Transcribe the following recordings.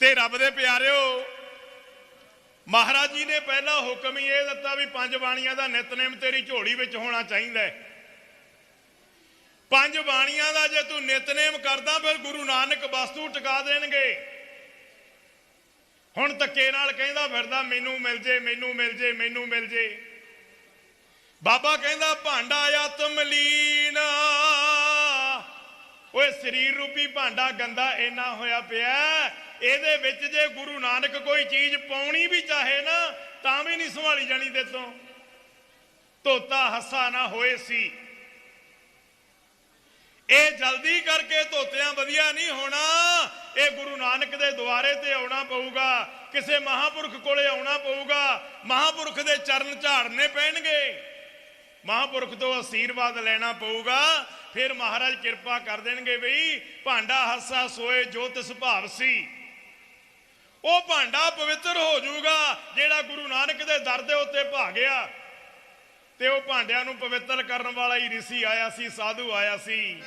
ਤੇ ਰੱਬ ਦੇ ਪਿਆਰਿਓ, ਮਹਾਰਾਜ ਜੀ ਨੇ ਪਹਿਲਾ ਹੁਕਮ ਹੀ ਇਹ ਦਿੱਤਾ ਵੀ ਪੰਜ ਬਾਣੀਆਂ ਦਾ ਨਿਤਨੇਮ ਤੇਰੀ ਝੋਲੀ ਵਿੱਚ ਹੋਣਾ ਚਾਹੀਦਾ ਹੈ। ਪੰਜ ਬਾਣੀਆਂ ਦਾ ਜੇ ਤੂੰ ਨਿਤਨੇਮ ਕਰਦਾ, ਫਿਰ ਗੁਰੂ ਨਾਨਕ ਵਸਤੂ ਟਿਕਾ ਦੇਣਗੇ। ਹੁਣ ਧੱਕੇ ਨਾਲ ਕਹਿੰਦਾ ਫਿਰਦਾ, ਮੈਨੂੰ ਮਿਲ ਜੇ, ਮੈਨੂੰ ਮਿਲ ਜੇ, ਮੈਨੂੰ ਮਿਲ ਜੇ। ਬਾਬਾ ਕਹਿੰਦਾ, ਭਾਂਡਾ ਆਤਮ ਲੀਨ ਓਏ ਸਰੀਰ ਰੂਪੀ ਭਾਂਡਾ ਗੰਦਾ ਇੰਨਾ ਹੋਇਆ ਪਿਆ। ਇਹਦੇ ਵਿੱਚ ਜੇ ਗੁਰੂ ਨਾਨਕ ਕੋਈ ਚੀਜ਼ ਪਾਉਣੀ ਵੀ ਚਾਹੇ ਨਾ, ਤਾਂ ਵੀ ਨਹੀਂ ਸੰਭਾਲੀ ਜਾਣੀ ਤੇ। ਧੋਤਾ ਹੱਸਾ ਨਾ ਹੋਏ ਸੀ। ਇਹ ਜਲਦੀ ਕਰਕੇ ਧੋਤਿਆਂ ਵਧੀਆ ਨਹੀਂ ਹੋਣਾ। ਇਹ ਗੁਰੂ ਨਾਨਕ ਦੇ ਦੁਆਰੇ ਤੇ ਆਉਣਾ ਪਊਗਾ। ਕਿਸੇ ਮਹਾਪੁਰਖ ਕੋਲੇ ਆਉਣਾ ਪਊਗਾ। ਮਹਾਪੁਰਖ ਦੇ ਚਰਨ ਝਾੜਨੇ ਪੈਣਗੇ। ਮਹਾਪੁਰਖ ਤੋਂ ਆਸ਼ੀਰਵਾਦ ਲੈਣਾ ਪਊਗਾ। ਫਿਰ ਮਹਾਰਾਜ ਕਿਰਪਾ ਕਰ ਦੇਣਗੇ ਬਈ, ਭਾਂਡਾ ਹੱਸਾ ਸੋਏ ਜੋ ਤਿਸ ਭਾਵ ਸੀ। ਉਹ ਭਾਂਡਾ ਪਵਿੱਤਰ ਹੋ ਜਾਊਗਾ, ਜਿਹੜਾ ਗੁਰੂ ਨਾਨਕ ਦੇ ਦਰ ਦੇ ਉੱਤੇ ਭਾ ਗਿਆ। ਤੇ ਉਹ ਭਾਂਡਿਆਂ ਨੂੰ ਪਵਿੱਤਰ ਕਰਨ ਵਾਲਾ ਹੀ ਰਿਸ਼ੀ ਆਇਆ ਸੀ, ਸਾਧੂ ਆਇਆ ਸੀ।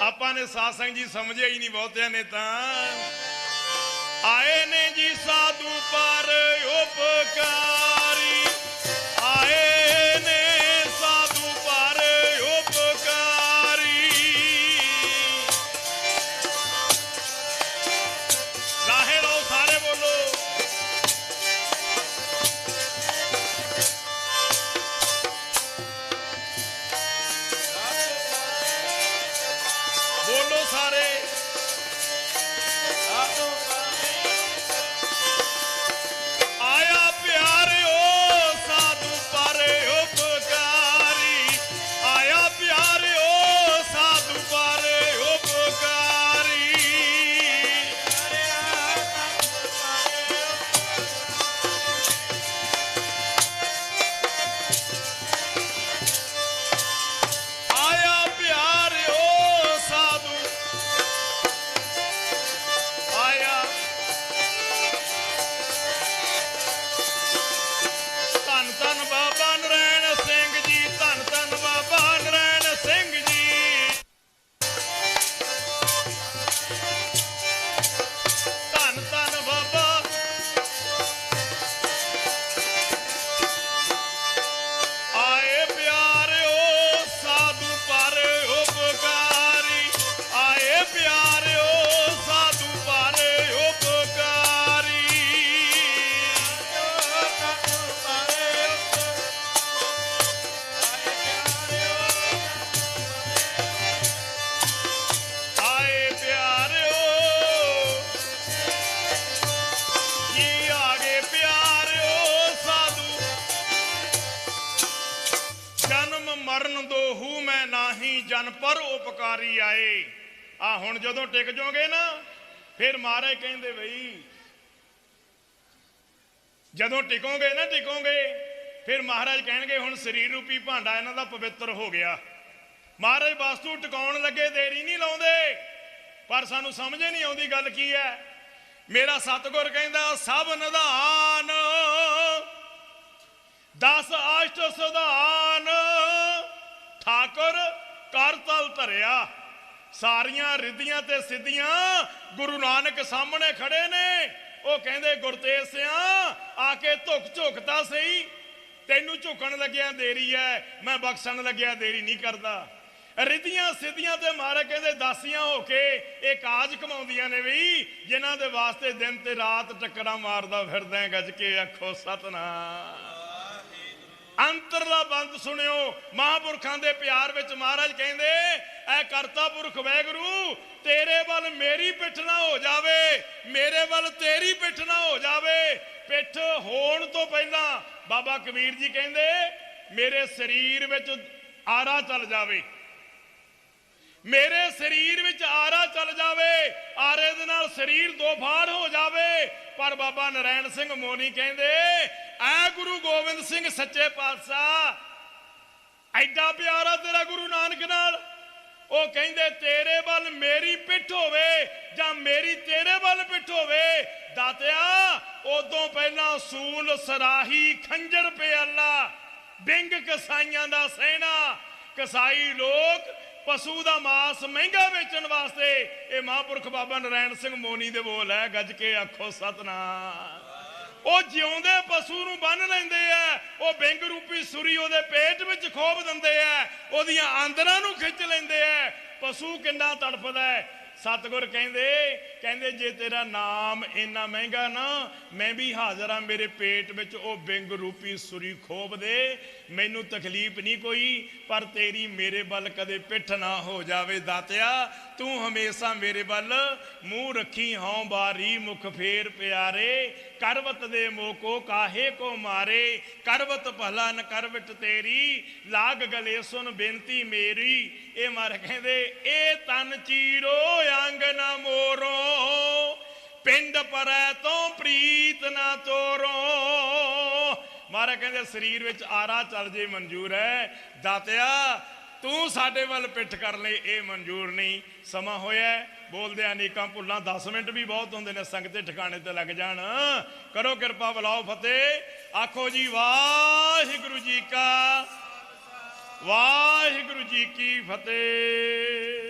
ਆਪਾਂ ਨੇ ਸਾਧ ਸੰਗ ਜੀ ਸਮਝਿਆ ਹੀ ਨਹੀਂ ਬਹੁਤਿਆਂ ਨੇ ਤਾਂ। ਆਏ ਨੇ ਜੀ ਸਾਧੂ ਪਰ ਉਪਕਾਰੀ। ਜਨ ਪਰ ਉਪਕਾਰੀ ਆਏ। ਆ ਹੁਣ ਜਦੋਂ ਟਿਕ ਜਾਓਗੇ ਨਾ, ਫਿਰ ਮਹਾਰਾਜ ਕਹਿੰਦੇ ਬਈ, ਜਦੋਂ ਟਿਕੋਗੇ ਨਾ ਟਿਕੋਗੇ, ਫਿਰ ਮਹਾਰਾਜ ਕਹਿਣਗੇ ਹੁਣ ਸਰੀਰ ਰੂਪੀ ਭਾਂਡਾ ਇਹਨਾਂ ਦਾ ਪਵਿੱਤਰ ਹੋ ਗਿਆ। ਮਹਾਰਾਜ ਵਾਸਤੂ ਟਿਕਾਉਣ ਲੱਗੇ, ਦੇਰੀ ਨਹੀਂ ਲਾਉਂਦੇ। ਪਰ ਸਾਨੂੰ ਸਮਝ ਹੀ ਨਹੀਂ ਆਉਂਦੀ ਗੱਲ ਕੀ ਹੈ। ਮੇਰਾ ਸਤਿਗੁਰ ਕਹਿੰਦਾ, ਸਭ ਨਿਧਾਨ, ਦਸ ਆਸ਼ਟ ਸੁਧਾਨ, ਠਾਕੁਰ ਕਰ ਧਰਿਆ। ਸਾਰੀਆਂ ਰਿੱਧੀਆਂ ਤੇ ਸਿੱਧੀਆਂ ਗੁਰੂ ਨਾਨਕ ਸਾਹਮਣੇ ਖੜੇ ਨੇ। ਉਹ ਕਹਿੰਦੇ ਗੁਰਤੇਜ ਸਿਆ ਆ ਕੇ ਧੁੱਕ ਝੁਕਦਾ ਸਹੀ। ਤੈਨੂੰ ਝੁਕਣ ਲੱਗਿਆ ਦੇਰੀ ਐ ਮੈਂ ਬਖਸ਼ਣ ਲੱਗਿਆ ਦੇਰੀ ਨਹੀਂ ਕਰਦਾ। ਰਿੱਧੀਆਂ ਸਿੱਧੀਆਂ ਤੇ ਮਾਰੇ ਕਹਿੰਦੇ ਦਾਸੀਆਂ ਹੋ ਕੇ ਇਹ ਕਾਜ ਕਮਾਉਂਦੀਆਂ ਨੇ ਵੀ ਜਿਨ੍ਹਾਂ ਦੇ ਵਾਸਤੇ ਦਿਨ ਤੇ ਰਾਤ ਟੱਕਰਾਂ ਮਾਰਦਾ ਫਿਰਦਾ ਹੈ, ਗੱਜ ਕੇ ਆਖੋ ਸਤਨਾਮ ਅੰਤਰਲਾ ਬੰਦ ਸੁਣਿਓ। ਮਹਾਪੁਰਖਾਂ ਦੇ ਪਿਆਰ ਵਿੱਚ ਮਹਾਰਾਜ ਕਹਿੰਦੇ, ਐ ਕਰਤਾ ਪੁਰਖ ਵੈਗਰੂ, ਤੇਰੇ ਵੱਲ ਮੇਰੀ ਪਿੱਠ ਨਾ ਹੋ ਜਾਵੇ, ਮੇਰੇ ਵੱਲ ਤੇਰੀ ਪਿੱਠ ਨਾ ਹੋ ਜਾਵੇ। ਪਿੱਠ ਹੋਣ ਤੋਂ ਪਹਿਲਾਂ ਬਾਬਾ ਕਬੀਰ ਜੀ ਕਹਿੰਦੇ, ਮੇਰੇ ਸਰੀਰ ਵਿੱਚ ਆਰਾ ਚੱਲ ਜਾਵੇ। ਮੇਰੇ ਸਰੀਰ ਵਿੱਚ ਆਰਾ ਚੱਲ ਜਾਵੇ, ਆਰੇ ਦੇ ਨਾਲ ਸਰੀਰ ਦੋ ਫਾੜ ਹੋ ਜਾਵੇ। ਪਰ ਬਾਬਾ ਨਰੈਣ ਸਿੰਘ ਮੋਨੀ ਕਹਿੰਦੇ ਐ ਗੁਰੂ ਗੋਬਿੰਦ ਸਿੰਘ ਸੱਚੇ ਪਾਤਸ਼ਾਹ। ਐਡਾ ਪਿਆਰਾ ਤੇਰਾ ਗੁਰੂ ਨਾਨਕ ਨਾਲ। ਉਹ ਕਹਿੰਦੇ, ਤੇਰੇ ਵੱਲ ਮੇਰੀ ਪਿੱਠ ਹੋਵੇ ਜਾਂ ਮੇਰੀ ਤੇਰੇ ਵੱਲ ਪਿੱਠ ਹੋਵੇ, ਦਾਤਿਆ, ਉਦੋਂ ਪਹਿਲਾਂ ਸੂਲ ਸਰਾਹੀ ਖੰਜਰ ਪਿਆਲਾ, ਬਿੰਗ ਕਸਾਈਆਂ ਦਾ ਸਹਿਣਾ ਕਸਾਈ ਲੋਕ ਪਸ਼ੂ ਦਾ ਮਾਸ ਮਹਿੰਗਾ ਵੇਚਣ ਵਾਸਤੇ। ਇਹ ਮਹਾਂਪੁਰਖ ਬਾਬਾ ਨਰੈਣ ਸਿੰਘ ਮੋਨੀ ਦੇ ਬੋਲ ਹੈ, ਗੱਜ ਕੇ ਆਖੋ, ਸਤਨਾਮ। ਉਹ ਜਿਉਂਦੇ ਪਸ਼ੂ ਨੂੰ ਬੰਨ ਲੈਂਦੇ ਆ, ਉਹ ਬਿੰਗ ਰੂਪੀ ਸੁਰੀ ਉਹਦੇ ਪੇਟ ਵਿੱਚ ਖੋਬ ਦਿੰਦੇ ਆ, ਉਹਦੀਆਂ ਆਂਦਰਾਂ ਨੂੰ ਖਿੱਚ ਲੈਂਦੇ ਆ। ਪਸ਼ੂ ਕਿੰਨਾ ਤੜਫਦਾ ਹੈ? ਸਤਿਗੁਰ ਕਹਿੰਦੇ ਕਹਿੰਦੇ ਜੇ ਤੇਰਾ ਨਾਮ ਇੰਨਾ ਮਹਿੰਗਾ ਨਾ, ਮੈਂ ਵੀ ਹਾਜ਼ਰ ਆ ਮੇਰੇ ਪੇਟ ਵਿੱਚ ਉਹ ਬਿੰਗ ਰੂਪੀ ਸੁਰੀ ਖੋਬ ਦੇ, ਮੈਨੂੰ ਤਕਲੀਫ ਨਹੀਂ ਕੋਈ। ਪਰ ਤੇਰੀ ਮੇਰੇ ਵੱਲ ਕਦੇ ਪਿੱਠ ਨਾ ਹੋ ਜਾਵੇ ਦਾਤਿਆ। ਤੂੰ ਹਮੇਸ਼ਾ ਮੇਰੇ ਵੱਲ ਮੂੰਹ ਰੱਖੀ ਹਉ ਬਾਰੀ ਮੁਖ ਫੇਰ ਪਿਆਰੇ। ਕਰਵਤ ਦੇ ਮੋਕੋ ਕਾਹੇ ਕੋ ਮਾਰੇ। ਕਰਵਤ ਭਲਾ ਨ ਕਰਵਟ ਤੇਰੀ। ਲਾਗ ਗਲੇ ਸੁਨ ਬੇਨਤੀ ਮੇਰੀ। ਇਹ ਮਰ ਕਹਿੰਦੇ, ਇਹ ਤਨ ਚੀਰੋ, ਅੰਗ ਨਾ ਮੋਰੋ। ਪਿੰਡ ਪਰੈ ਤੋਂ ਪ੍ਰੀਤ ਨਾ ਤੋਰੋ। ਮਹਾਰਾਜ ਕਹਿੰਦੇ ਸਰੀਰ ਵਿੱਚ ਆਰਾ ਚੱਲ ਜੇ ਮਨਜ਼ੂਰ ਹੈ ਦਾਤਿਆ ਤੂੰ ਸਾਡੇ ਵੱਲ ਪਿੱਠ ਕਰ ਲਈ ਇਹ ਮਨਜ਼ੂਰ ਨਹੀਂ। ਸਮਾਂ ਹੋਇਆ ਹੈ, ਬੋਲਦੇ ਅਨੇਕਾਂ ਭੁੱਲਾਂ 10 ਮਿੰਟ ਵੀ ਬਹੁਤ ਹੁੰਦੇ ਨੇ ਸੰਗਤ ਦੇ ਠਿਕਾਣੇ ਤੇ ਲੱਗ ਜਾਣ। ਕਰੋ ਕਿਰਪਾ ਬੁਲਾਓ ਫਤਿਹ। ਆਖੋ ਜੀ ਵਾਹਿਗੁਰੂ ਜੀ ਕਾ ਵਾਹਿਗੁਰੂ ਜੀ ਕੀ ਫਤਿਹ।